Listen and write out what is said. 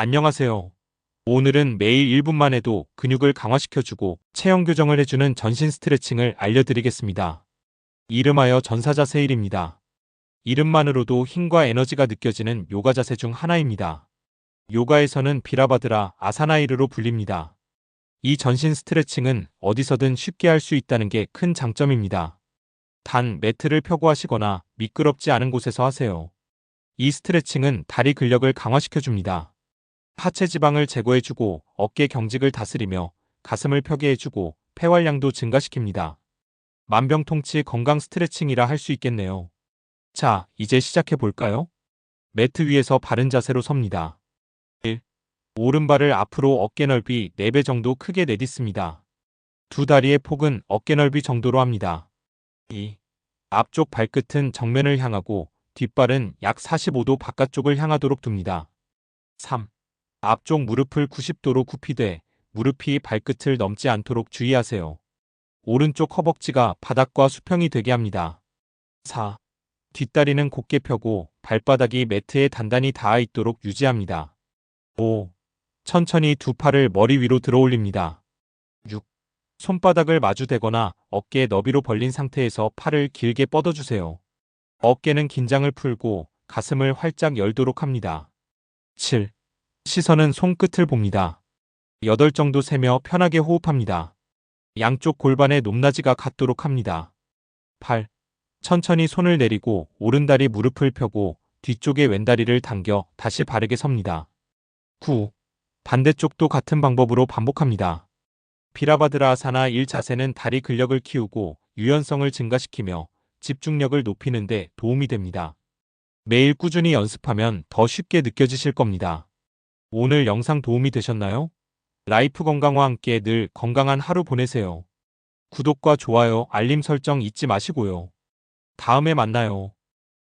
안녕하세요. 오늘은 매일 1분만 해도 근육을 강화시켜주고 체형 교정을 해주는 전신 스트레칭을 알려드리겠습니다. 이름하여 전사자세 1입니다. 이름만으로도 힘과 에너지가 느껴지는 요가 자세 중 하나입니다. 요가에서는 비라바드라 아사나이르로 불립니다. 이 전신 스트레칭은 어디서든 쉽게 할 수 있다는 게 큰 장점입니다. 단 매트를 펴고 하시거나 미끄럽지 않은 곳에서 하세요. 이 스트레칭은 다리 근력을 강화시켜줍니다. 하체 지방을 제거해주고 어깨 경직을 다스리며 가슴을 펴게 해주고 폐활량도 증가시킵니다. 만병통치 건강 스트레칭이라 할 수 있겠네요. 자, 이제 시작해 볼까요? 매트 위에서 바른 자세로 섭니다. 1. 오른발을 앞으로 어깨 넓이 4배 정도 크게 내딛습니다. 두 다리의 폭은 어깨 넓이 정도로 합니다. 2. 앞쪽 발끝은 정면을 향하고 뒷발은 약 45도 바깥쪽을 향하도록 둡니다. 3. 앞쪽 무릎을 90도로 굽히되 무릎이 발끝을 넘지 않도록 주의하세요. 오른쪽 허벅지가 바닥과 수평이 되게 합니다. 4. 뒷다리는 곧게 펴고 발바닥이 매트에 단단히 닿아 있도록 유지합니다. 5. 천천히 두 팔을 머리 위로 들어 올립니다. 6. 손바닥을 마주대거나 어깨 너비로 벌린 상태에서 팔을 길게 뻗어주세요. 어깨는 긴장을 풀고 가슴을 활짝 열도록 합니다. 7. 시선은 손끝을 봅니다. 8 정도 세며 편하게 호흡합니다. 양쪽 골반의 높낮이가 같도록 합니다. 8. 천천히 손을 내리고 오른다리 무릎을 펴고 뒤쪽에 왼다리를 당겨 다시 바르게 섭니다. 9. 반대쪽도 같은 방법으로 반복합니다. 비라바드라 아사나 1 자세는 다리 근력을 키우고 유연성을 증가시키며 집중력을 높이는 데 도움이 됩니다. 매일 꾸준히 연습하면 더 쉽게 느껴지실 겁니다. 오늘 영상 도움이 되셨나요? 라이프 건강과 함께 늘 건강한 하루 보내세요. 구독과 좋아요, 알림 설정 잊지 마시고요. 다음에 만나요.